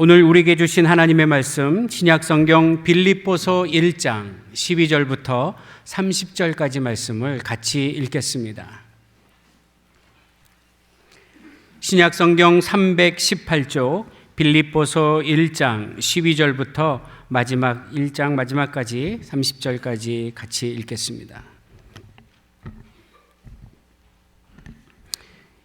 오늘 우리에게 주신 하나님의 말씀 신약 성경 빌립보서 1장 12절부터 30절까지 말씀을 같이 읽겠습니다. 신약 성경 318쪽 빌립보서 1장 12절부터 마지막 1장 마지막까지 30절까지 같이 읽겠습니다.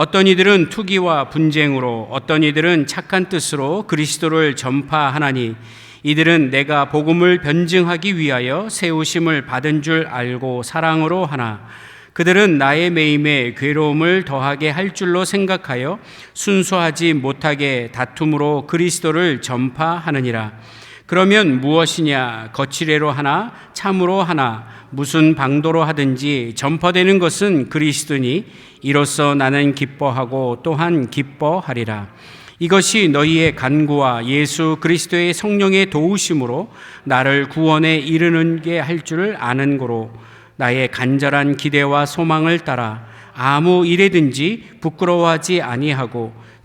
어떤 이들은 투기와 분쟁으로 어떤 이들은 착한 뜻으로 그리스도를 전파하나니 이들은 내가 복음을 변증하기 위하여 세우심을 받은 줄 알고 사랑으로 하나 그들은 나의 매임에 괴로움을 더하게 할 줄로 생각하여 순수하지 못하게 다툼으로 그리스도를 전파하느니라 그러면 무엇이냐 거칠애로 하나 참으로 하나 무슨 방도로 하든지 전파되는 것은 그리스도니 이로써 나는 기뻐하고 또한 기뻐하리라. 이것이 너희의 간구와 예수 그리스도의 성령의 도우심으로 나를 구원에 이르는 게 할줄 아는 고로 나의 간절한 기대와 소망을 따라 아무 일에든지 부끄러워하지 아니하고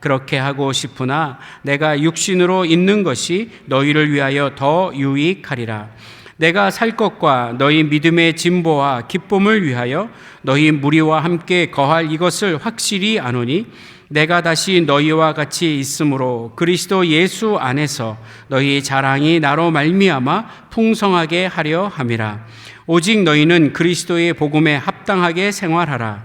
그렇게 하고 싶으나 내가 육신으로 있는 것이 너희를 위하여 더 유익하리라. 내가 살 것과 너희 믿음의 진보와 기쁨을 위하여 너희 무리와 함께 거할 이것을 확실히 아노니 내가 다시 너희와 같이 있으므로 그리스도 예수 안에서 너희 자랑이 나로 말미암아 풍성하게 하려 함이라. 오직 너희는 그리스도의 복음에 합당하게 생활하라.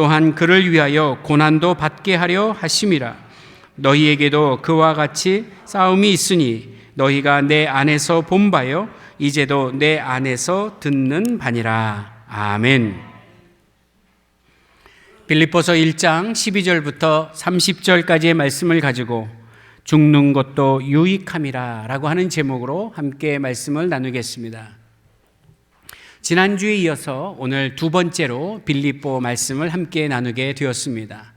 또한 그를 위하여 고난도 받게 하려 하심이라. 너희에게도 그와 같이 싸움이 있으니 너희가 내 안에서 본 바요 이제도 내 안에서 듣는 바니라. 아멘. 빌립보서 1장 12절부터 30절까지의 말씀을 가지고 죽는 것도 유익함이라라고 하는 제목으로 함께 말씀을 나누겠습니다. 지난주에 이어서 오늘 두 번째로 빌립보 말씀을 함께 나누게 되었습니다.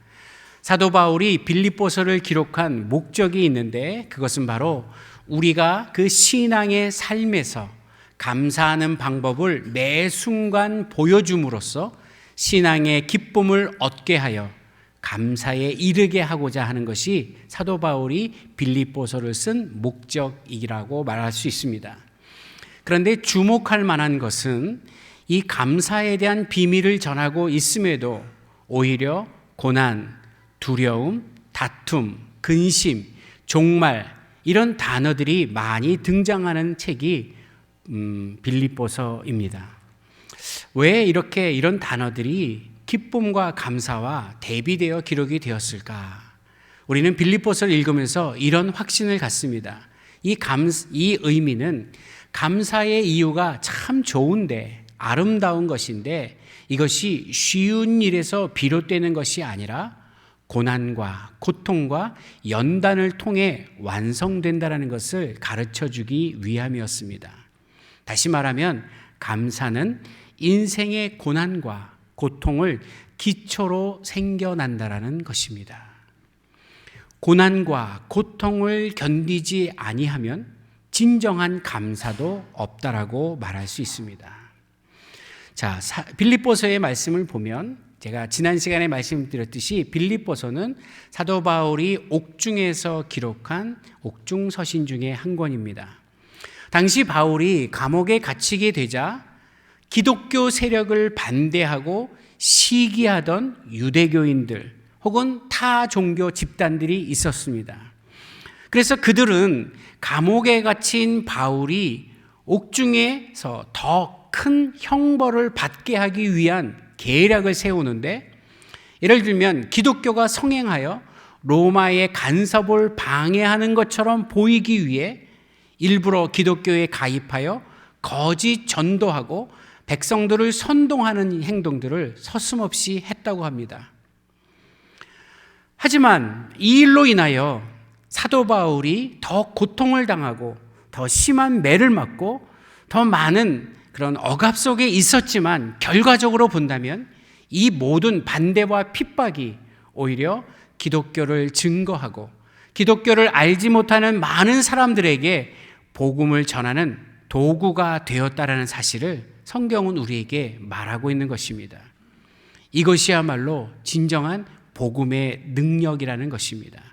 사도 바울이 빌립보서를 기록한 목적이 있는데 그것은 바로 우리가 그 신앙의 삶에서 감사하는 방법을 매 순간 보여줌으로써 신앙의 기쁨을 얻게 하여 감사에 이르게 하고자 하는 것이 사도 바울이 빌립보서를 쓴 목적이라고 말할 수 있습니다. 그런데 주목할 만한 것은 이 감사에 대한 비밀을 전하고 있음에도 오히려 고난, 두려움, 다툼, 근심, 종말 이런 단어들이 많이 등장하는 책이 음, 빌립보서입니다. 왜 이렇게 이런 단어들이 기쁨과 감사와 대비되어 기록이 되었을까? 우리는 빌립보서를 읽으면서 이런 확신을 갖습니다. 이 감, 이 의미는 감사의 이유가 참 좋은데 아름다운 것인데 이것이 쉬운 일에서 비롯되는 것이 아니라 고난과 고통과 연단을 통해 완성된다라는 것을 가르쳐 주기 위함이었습니다. 다시 말하면 감사는 인생의 고난과 고통을 기초로 생겨난다라는 것입니다. 고난과 고통을 견디지 아니하면 진정한 감사도 없다라고 말할 수 있습니다. 자, 빌립보서의 말씀을 보면 제가 지난 시간에 말씀드렸듯이 빌립보서는 사도 바울이 옥중에서 기록한 옥중 서신 중에 한 권입니다. 당시 바울이 감옥에 갇히게 되자 기독교 세력을 반대하고 시기하던 유대교인들 혹은 타 종교 집단들이 있었습니다. 그래서 그들은 감옥에 갇힌 바울이 옥중에서 더 큰 형벌을 받게 하기 위한 계략을 세우는데 예를 들면 기독교가 성행하여 로마의 간섭을 방해하는 것처럼 보이기 위해 일부러 기독교에 가입하여 거짓 전도하고 백성들을 선동하는 행동들을 서슴없이 했다고 합니다. 하지만 이 일로 인하여 사도 바울이 더 고통을 당하고 더 심한 매를 맞고 더 많은 그런 억압 속에 있었지만 결과적으로 본다면 이 모든 반대와 핍박이 오히려 기독교를 증거하고 기독교를 알지 못하는 많은 사람들에게 복음을 전하는 도구가 되었다라는 사실을 성경은 우리에게 말하고 있는 것입니다. 이것이야말로 진정한 복음의 능력이라는 것입니다.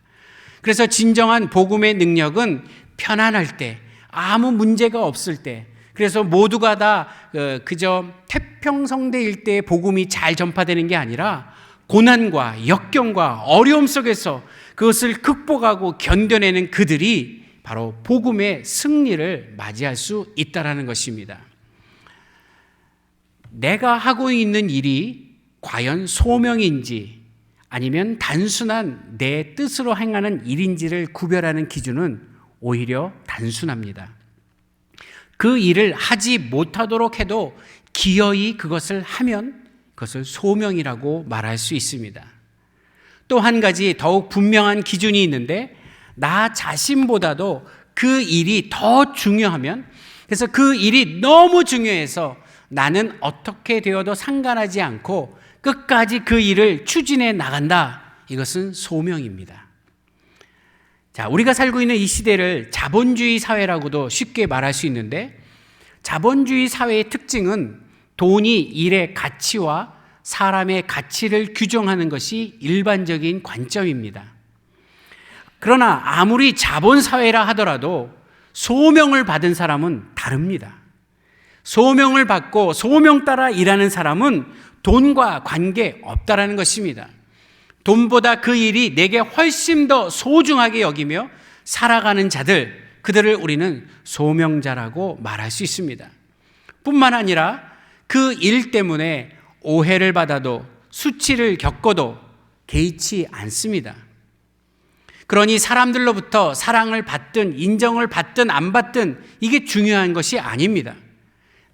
그래서 진정한 복음의 능력은 편안할 때, 아무 문제가 없을 때, 그래서 모두가 다 어, 그저 태평성대일 때 복음이 잘 전파되는 게 아니라 고난과 역경과 어려움 속에서 그것을 극복하고 견뎌내는 그들이 바로 복음의 승리를 맞이할 수 있다라는 것입니다. 내가 하고 있는 일이 과연 소명인지 아니면 단순한 내 뜻으로 행하는 일인지를 구별하는 기준은 오히려 단순합니다. 그 일을 하지 못하도록 해도 기어이 그것을 하면 그것을 소명이라고 말할 수 있습니다. 또 한 가지 더욱 분명한 기준이 있는데 나 자신보다도 그 일이 더 중요하면 그래서 그 일이 너무 중요해서 나는 어떻게 되어도 상관하지 않고 끝까지 그 일을 추진해 나간다. 이것은 소명입니다. 자, 우리가 살고 있는 이 시대를 자본주의 사회라고도 쉽게 말할 수 있는데 자본주의 사회의 특징은 돈이 일의 가치와 사람의 가치를 규정하는 것이 일반적인 관점입니다. 그러나 아무리 자본사회라 하더라도 소명을 받은 사람은 다릅니다. 소명을 받고 소명 따라 일하는 사람은 돈과 관계 없다라는 것입니다. 돈보다 그 일이 내게 훨씬 더 소중하게 여기며 살아가는 자들, 그들을 우리는 소명자라고 말할 수 있습니다. 뿐만 아니라 그 일 때문에 오해를 받아도 수치를 겪어도 개의치 않습니다. 그러니 사람들로부터 사랑을 받든 인정을 받든 안 받든 이게 중요한 것이 아닙니다.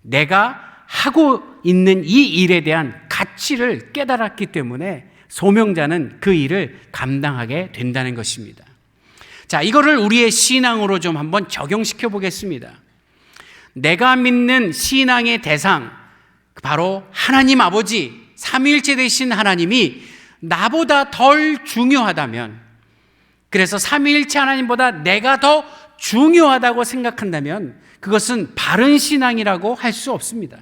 내가 하고 있는 이 일에 대한 가치를 깨달았기 때문에 소명자는 그 일을 감당하게 된다는 것입니다. 자, 이거를 우리의 신앙으로 좀 한번 적용시켜 보겠습니다. 내가 믿는 신앙의 대상, 바로 하나님 아버지, 삼위일체 되신 하나님이 나보다 덜 중요하다면, 그래서 삼위일체 하나님보다 내가 더 중요하다고 생각한다면, 그것은 바른 신앙이라고 할 수 없습니다.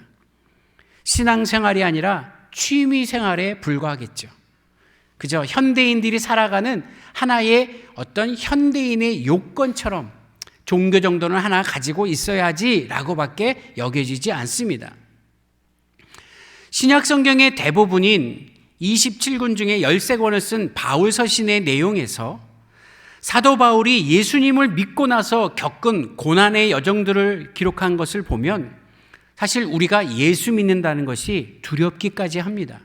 신앙생활이 아니라 취미 생활에 불과하겠죠. 그저 현대인들이 살아가는 하나의 어떤 현대인의 요건처럼 종교 정도는 하나 가지고 있어야지라고밖에 여겨지지 않습니다. 신약 성경의 대부분인 27권 중에 13권을 쓴 바울 서신의 내용에서 사도 바울이 예수님을 믿고 나서 겪은 고난의 여정들을 기록한 것을 보면 사실 우리가 예수 믿는다는 것이 두렵기까지 합니다.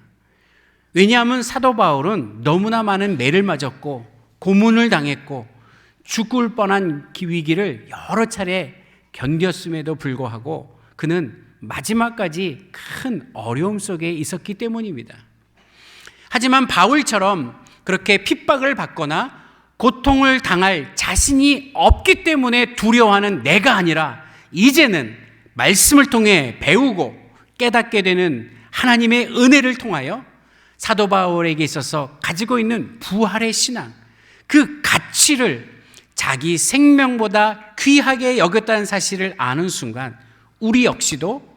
왜냐하면 사도 바울은 너무나 많은 매를 맞았고 고문을 당했고 죽을 뻔한 위기를 여러 차례 견뎠음에도 불구하고 그는 마지막까지 큰 어려움 속에 있었기 때문입니다. 하지만 바울처럼 그렇게 핍박을 받거나 고통을 당할 자신이 없기 때문에 두려워하는 내가 아니라 이제는 말씀을 통해 배우고 깨닫게 되는 하나님의 은혜를 통하여 사도 바울에게 있어서 가지고 있는 부활의 신앙, 그 가치를 자기 생명보다 귀하게 여겼다는 사실을 아는 순간 우리 역시도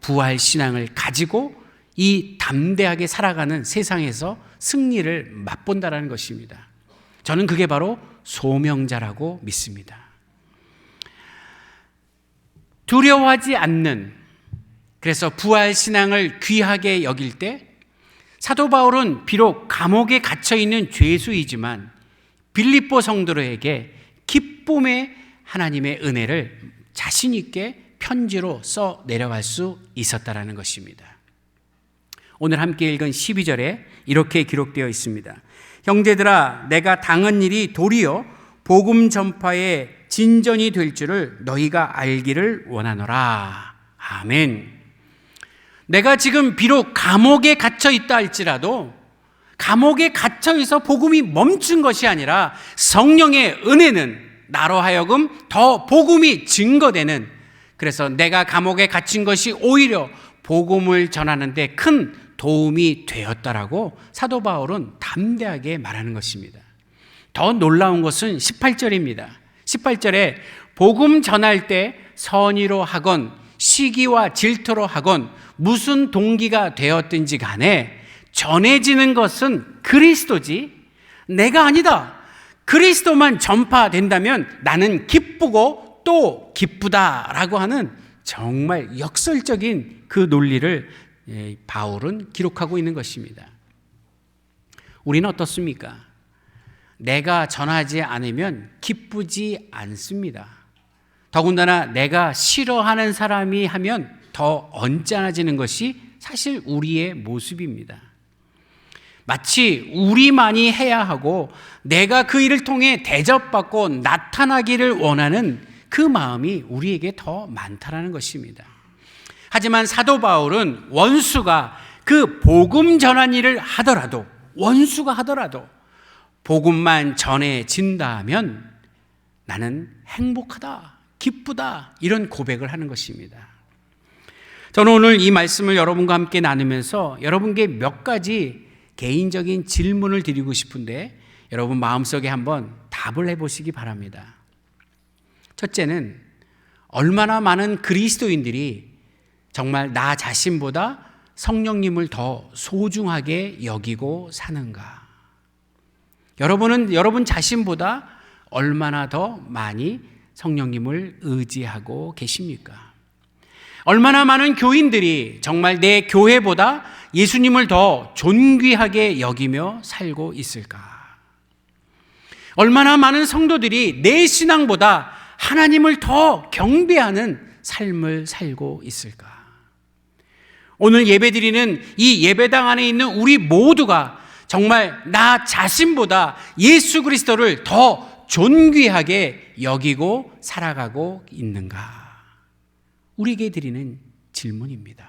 부활 신앙을 가지고 이 담대하게 살아가는 세상에서 승리를 맛본다라는 것입니다. 저는 그게 바로 소명자라고 믿습니다. 두려워하지 않는 그래서 부활 신앙을 귀하게 여길 때 사도 바울은 비록 감옥에 갇혀 있는 죄수이지만 빌립보 성도들에게 기쁨의 하나님의 은혜를 자신 있게 편지로 써 내려갈 수 있었다라는 것입니다. 오늘 함께 읽은 12절에 이렇게 기록되어 있습니다. 형제들아 내가 당한 일이 도리어 복음 전파의 진전이 될 줄을 너희가 알기를 원하노라. 아멘. 내가 지금 비록 감옥에 갇혀 있다 할지라도 감옥에 갇혀 있어 복음이 멈춘 것이 아니라 성령의 은혜는 나로 하여금 더 복음이 증거되는 그래서 내가 감옥에 갇힌 것이 오히려 복음을 전하는데 큰 도움이 되었다라고 사도 바울은 담대하게 말하는 것입니다. 더 놀라운 것은 18절입니다. 18절에 복음 전할 때 선의로 하건 시기와 질투로 하건 무슨 동기가 되었든지 간에 전해지는 것은 그리스도지 내가 아니다. 그리스도만 전파된다면 나는 기쁘고 또 기쁘다라고 하는 정말 역설적인 그 논리를 예, 바울은 기록하고 있는 것입니다. 우리는 어떻습니까? 내가 전하지 않으면 기쁘지 않습니다. 더군다나 내가 싫어하는 사람이 하면 더 언짢아지는 것이 사실 우리의 모습입니다. 마치 우리만이 해야 하고 내가 그 일을 통해 대접받고 나타나기를 원하는 그 마음이 우리에게 더 많다라는 것입니다. 하지만 사도 바울은 원수가 그 복음 전한 일을 하더라도 원수가 하더라도 복음만 전해진다 하면 나는 행복하다, 기쁘다 이런 고백을 하는 것입니다. 저는 오늘 이 말씀을 여러분과 함께 나누면서 여러분께 몇 가지 개인적인 질문을 드리고 싶은데 여러분 마음속에 한번 답을 해보시기 바랍니다. 첫째는 얼마나 많은 그리스도인들이 정말 나 자신보다 성령님을 더 소중하게 여기고 사는가? 여러분은 여러분 자신보다 얼마나 더 많이 성령님을 의지하고 계십니까? 얼마나 많은 교인들이 정말 내 교회보다 예수님을 더 존귀하게 여기며 살고 있을까? 얼마나 많은 성도들이 내 신앙보다 하나님을 더 경배하는 삶을 살고 있을까? 오늘 예배드리는 이 예배당 안에 있는 우리 모두가 정말 나 자신보다 예수 그리스도를 더 존귀하게 여기고 살아가고 있는가? 우리에게 드리는 질문입니다.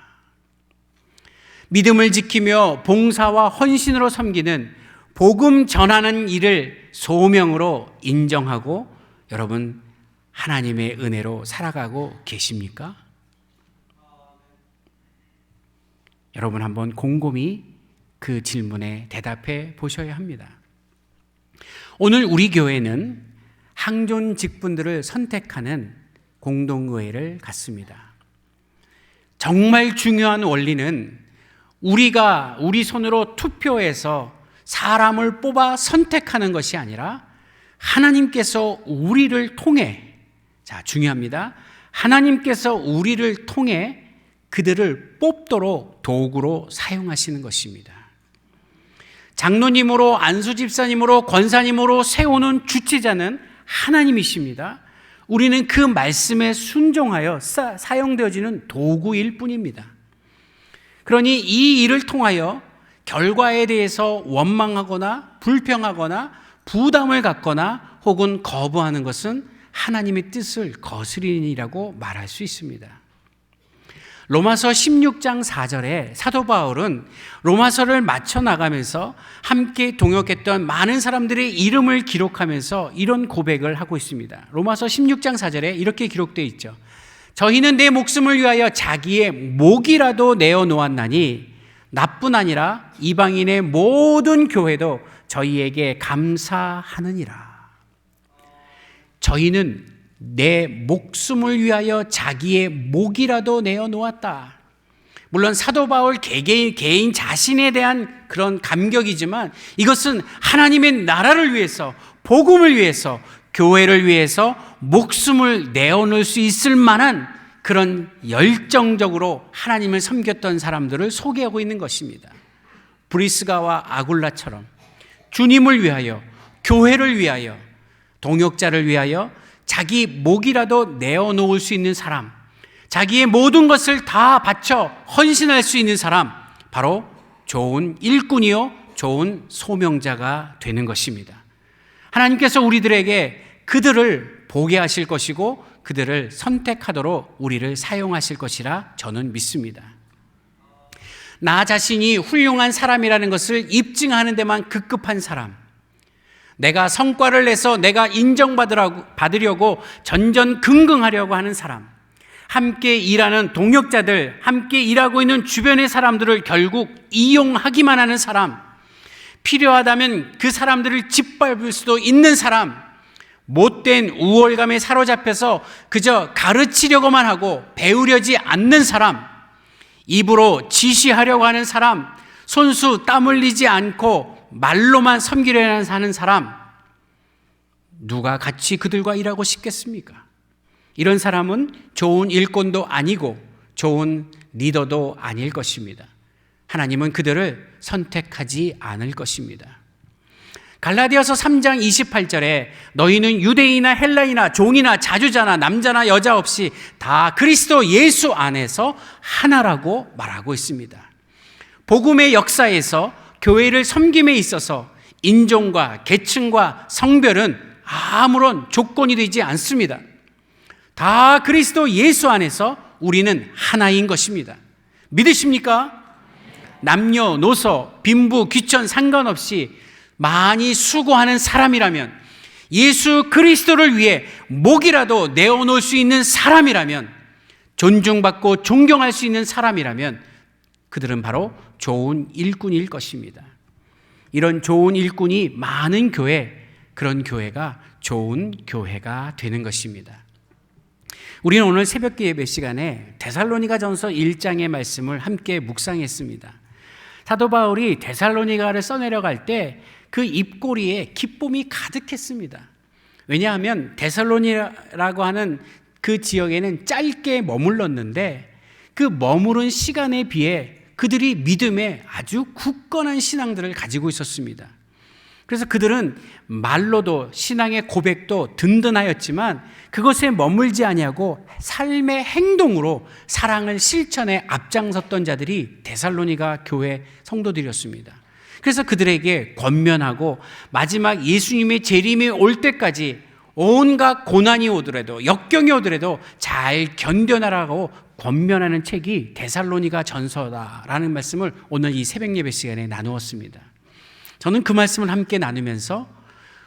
믿음을 지키며 봉사와 헌신으로 섬기는 복음 전하는 일을 소명으로 인정하고 여러분 하나님의 은혜로 살아가고 계십니까? 여러분 한번 곰곰이 그 질문에 대답해 보셔야 합니다. 오늘 우리 교회는 항존 직분들을 선택하는 공동의회를 갖습니다. 정말 중요한 원리는 우리가 우리 손으로 투표해서 사람을 뽑아 선택하는 것이 아니라 하나님께서 우리를 통해 자, 중요합니다. 하나님께서 우리를 통해 그들을 뽑도록 도구로 사용하시는 것입니다. 장로님으로 안수 집사님으로 권사님으로 세우는 주체자는 하나님이십니다. 우리는 그 말씀에 순종하여 사, 용되어지는 도구일 뿐입니다. 그러니 이 일을 통하여 결과에 대해서 원망하거나 불평하거나 부담을 갖거나 혹은 거부하는 것은 하나님의 뜻을 거스리니라고 말할 수 있습니다. 로마서 16장 4절에 사도 바울은 로마서를 맞춰 나가면서 함께 동역했던 많은 사람들의 이름을 기록하면서 이런 고백을 하고 있습니다. 로마서 16장 4절에 이렇게 기록되어 있죠. 저희는 내 목숨을 위하여 자기의 목이라도 내어 놓았나니 나뿐 아니라 이방인의 모든 교회도 저희에게 감사하느니라. 저희는 내 목숨을 위하여 자기의 목이라도 내어 놓았다. 물론 사도 바울 개개인, 개인 자신에 대한 그런 감격이지만 이것은 하나님의 나라를 위해서, 복음을 위해서, 교회를 위해서 목숨을 내어놓을 수 있을 만한 그런 열정적으로 하나님을 섬겼던 사람들을 소개하고 있는 것입니다. 브리스가와 아굴라처럼 주님을 위하여, 교회를 위하여, 동역자를 위하여 자기 목이라도 내어놓을 수 있는 사람, 자기의 모든 것을 다 바쳐 헌신할 수 있는 사람, 바로 좋은 일꾼이요, 좋은 소명자가 되는 것입니다. 하나님께서 우리들에게 그들을 보게 하실 것이고 그들을 선택하도록 우리를 사용하실 것이라 저는 믿습니다. 나 자신이 훌륭한 사람이라는 것을 입증하는 데만 급급한 사람, 내가 성과를 내서 내가 인정받으려고 전전긍긍하려고 하는 사람, 함께 일하는 동역자들, 함께 일하고 있는 주변의 사람들을 결국 이용하기만 하는 사람, 필요하다면 그 사람들을 짓밟을 수도 있는 사람, 못된 우월감에 사로잡혀서 그저 가르치려고만 하고 배우려지 않는 사람, 입으로 지시하려고 하는 사람, 손수 땀 흘리지 않고 말로만 섬기려 하는 사람, 누가 같이 그들과 일하고 싶겠습니까? 이런 사람은 좋은 일꾼도 아니고 좋은 리더도 아닐 것입니다. 하나님은 그들을 선택하지 않을 것입니다. 갈라디아서 3장 28절에 너희는 유대인이나 헬라이나 종이나 자주자나 남자나 여자 없이 다 그리스도 예수 안에서 하나라고 말하고 있습니다. 복음의 역사에서 교회를 섬김에 있어서 인종과 계층과 성별은 아무런 조건이 되지 않습니다. 다 그리스도 예수 안에서 우리는 하나인 것입니다. 믿으십니까? 남녀 노소, 빈부, 귀천 상관없이 많이 수고하는 사람이라면 예수 그리스도를 위해 목이라도 내어놓을 수 있는 사람이라면 존중받고 존경할 수 있는 사람이라면 그들은 바로 좋은 일꾼일 것입니다. 이런 좋은 일꾼이 많은 교회, 그런 교회가 좋은 교회가 되는 것입니다. 우리는 오늘 새벽 예배 시간에 데살로니가 전서 1장의 말씀을 함께 묵상했습니다. 사도 바울이 데살로니가를 써내려갈 때 그 입꼬리에 기쁨이 가득했습니다. 왜냐하면 데살로니라고 하는 그 지역에는 짧게 머물렀는데 그 머무른 시간에 비해 그들이 믿음에 아주 굳건한 신앙들을 가지고 있었습니다. 그래서 그들은 말로도 신앙의 고백도 든든하였지만 그것에 머물지 아니하고 삶의 행동으로 사랑을 실천에 앞장섰던 자들이 데살로니가 교회 성도들이었습니다. 그래서 그들에게 권면하고 마지막 예수님의 재림이 올 때까지 온갖 고난이 오더라도 역경이 오더라도 잘 견뎌나라고 권면하는 책이 데살로니가 전서다라는 말씀을 오늘 이 새벽 예배 시간에 나누었습니다. 저는 그 말씀을 함께 나누면서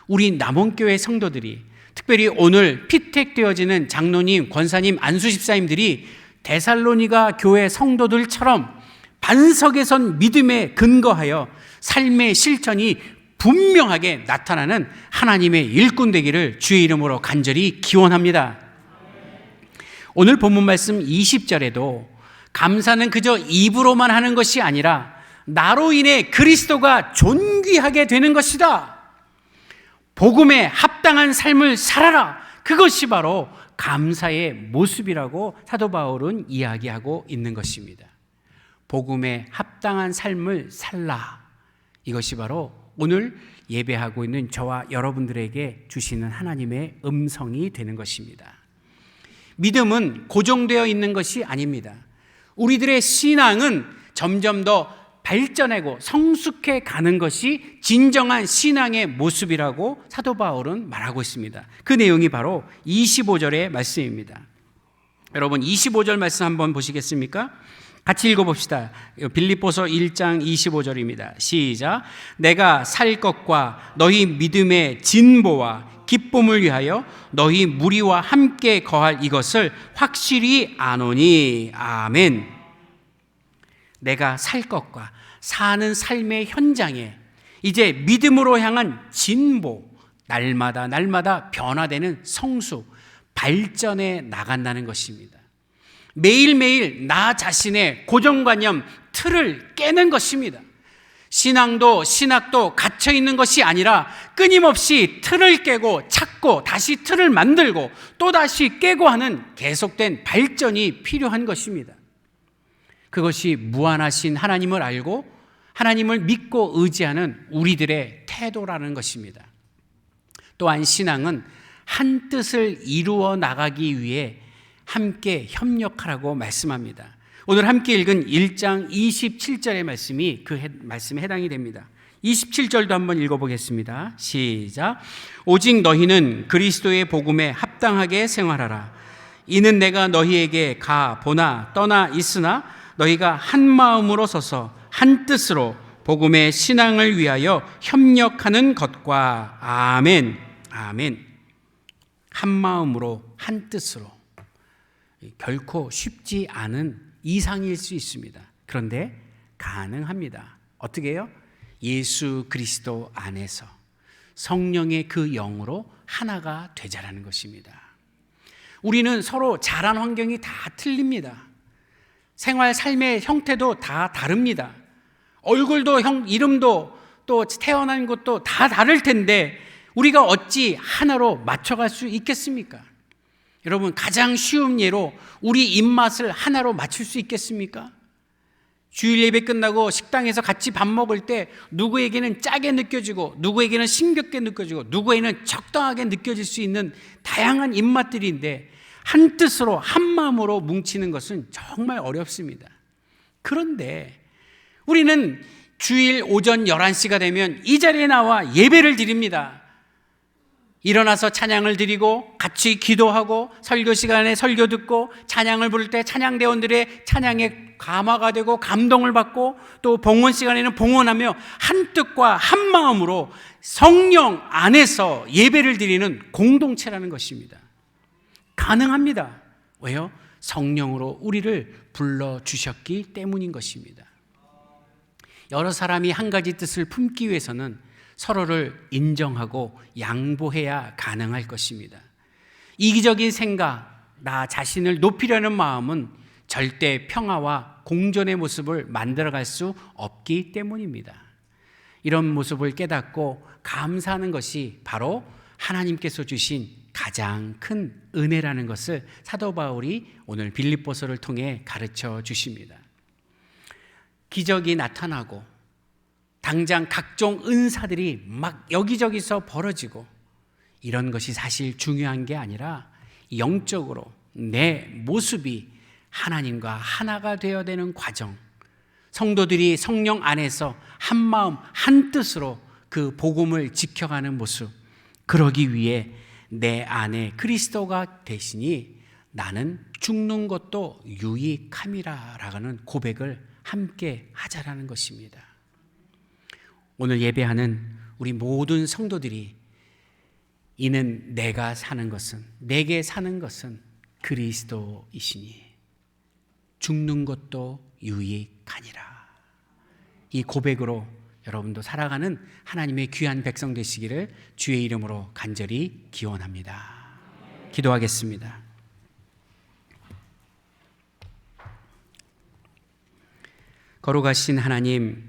우리 남원교회 성도들이 특별히 오늘 피택되어지는 장로님, 권사님, 안수집사님들이 데살로니가 교회 성도들처럼 반석에 선 믿음에 근거하여 삶의 실천이 분명하게 나타나는 하나님의 일꾼 되기를 주의 이름으로 간절히 기원합니다. 오늘 본문 말씀 20절에도 감사는 그저 입으로만 하는 것이 아니라 나로 인해 그리스도가 존귀하게 되는 것이다. 복음에 합당한 삶을 살아라. 그것이 바로 감사의 모습이라고 사도 바울은 이야기하고 있는 것입니다. 복음에 합당한 삶을 살라. 이것이 바로 오늘 예배하고 있는 저와 여러분들에게 주시는 하나님의 음성이 되는 것입니다. 믿음은 고정되어 있는 것이 아닙니다. 우리들의 신앙은 점점 더 발전하고 성숙해 가는 것이 진정한 신앙의 모습이라고 사도 바울은 말하고 있습니다. 그 내용이 바로 25절의 말씀입니다. 여러분 25절 말씀 한번 보시겠습니까? 같이 읽어봅시다. 빌립보서 1장 25절입니다. 시작. 내가 살 것과 너희 믿음의 진보와 기쁨을 위하여 너희 무리와 함께 거할 이것을 확실히 아노니. 아멘. 내가 살 것과 사는 삶의 현장에 이제 믿음으로 향한 진보, 날마다 날마다 변화되는 성수, 발전해 나간다는 것입니다. 매일매일 나 자신의 고정관념, 틀을 깨는 것입니다. 신앙도 신학도 갇혀 있는 것이 아니라 끊임없이 틀을 깨고 찾고 다시 틀을 만들고 또 다시 깨고 하는 계속된 발전이 필요한 것입니다. 그것이 무한하신 하나님을 알고 하나님을 믿고 의지하는 우리들의 태도라는 것입니다. 또한 신앙은 한 뜻을 이루어 나가기 위해 함께 협력하라고 말씀합니다. 오늘 함께 읽은 1장 27절의 말씀이 그 해, 말씀에 해당이 됩니다. 27절도 한번 읽어보겠습니다. 시작. 오직 너희는 그리스도의 복음에 합당하게 생활하라. 이는 내가 너희에게 가 보나 떠나 있으나 너희가 한 마음으로 서서 한 뜻으로 복음의 신앙을 위하여 협력하는 것과 아멘. 아멘. 한 마음으로 한 뜻으로 결코 쉽지 않은 이상일 수 있습니다. 그런데 가능합니다. 어떻게 해요? 예수 그리스도 안에서 성령의 그 영으로 하나가 되자라는 것입니다. 우리는 서로 자란 환경이 다 틀립니다. 생활 삶의 형태도 다 다릅니다. 얼굴도 형 이름도 또 태어난 곳도 다 다를 텐데 우리가 어찌 하나로 맞춰갈 수 있겠습니까? 여러분 가장 쉬운 예로 우리 입맛을 하나로 맞출 수 있겠습니까? 주일 예배 끝나고 식당에서 같이 밥 먹을 때 누구에게는 짜게 느껴지고 누구에게는 싱겁게 느껴지고 누구에게는 적당하게 느껴질 수 있는 다양한 입맛들인데 한 뜻으로 한 마음으로 뭉치는 것은 정말 어렵습니다. 그런데 우리는 주일 오전 11시가 되면 이 자리에 나와 예배를 드립니다. 일어나서 찬양을 드리고 같이 기도하고 설교 시간에 설교 듣고 찬양을 부를 때 찬양대원들의 찬양에 감화가 되고 감동을 받고 또 봉헌 시간에는 봉헌하며 한 뜻과 한 마음으로 성령 안에서 예배를 드리는 공동체라는 것입니다. 가능합니다. 왜요? 성령으로 우리를 불러 주셨기 때문인 것입니다. 여러 사람이 한 가지 뜻을 품기 위해서는 서로를 인정하고 양보해야 가능할 것입니다. 이기적인 생각, 나 자신을 높이려는 마음은 절대 평화와 공존의 모습을 만들어갈 수 없기 때문입니다. 이런 모습을 깨닫고 감사하는 것이 바로 하나님께서 주신 가장 큰 은혜라는 것을 사도 바울이 오늘 빌립보서를 통해 가르쳐 주십니다. 기적이 나타나고 당장 각종 은사들이 막 여기저기서 벌어지고 이런 것이 사실 중요한 게 아니라 영적으로 내 모습이 하나님과 하나가 되어야 되는 과정. 성도들이 성령 안에서 한 마음, 한 뜻으로 그 복음을 지켜가는 모습. 그러기 위해 내 안에 그리스도가 되시니 나는 죽는 것도 유익함이라 라는 고백을 함께 하자라는 것입니다. 오늘 예배하는 우리 모든 성도들이 이는 내가 사는 것은 내게 사는 것은 그리스도이시니 죽는 것도 유익하니라. 이 고백으로 여러분도 살아가는 하나님의 귀한 백성 되시기를 주의 이름으로 간절히 기원합니다. 기도하겠습니다. 거룩하신 하나님,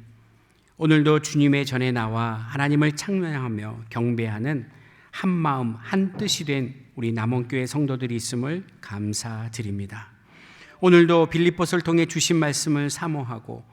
오늘도 주님의 전에 나와 하나님을 찬양하며 경배하는 한 마음 한 뜻이 된 우리 남원교회 성도들이 있음을 감사드립니다. 오늘도 빌립보서를 통해 주신 말씀을 사모하고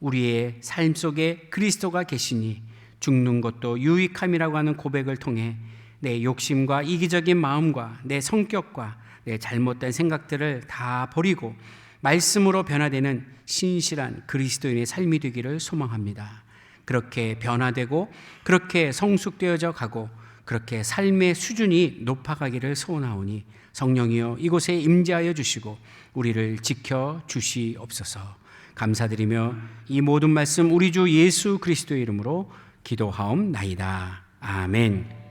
우리의 삶 속에 그리스도가 계시니 죽는 것도 유익함이라고 하는 고백을 통해 내 욕심과 이기적인 마음과 내 성격과 내 잘못된 생각들을 다 버리고 말씀으로 변화되는 신실한 그리스도인의 삶이 되기를 소망합니다. 그렇게 변화되고 그렇게 성숙되어져 가고 그렇게 삶의 수준이 높아가기를 소원하오니 성령이여 이곳에 임재하여 주시고 우리를 지켜 주시옵소서. 감사드리며 이 모든 말씀 우리 주 예수 그리스도의 이름으로 기도하옵나이다. 아멘.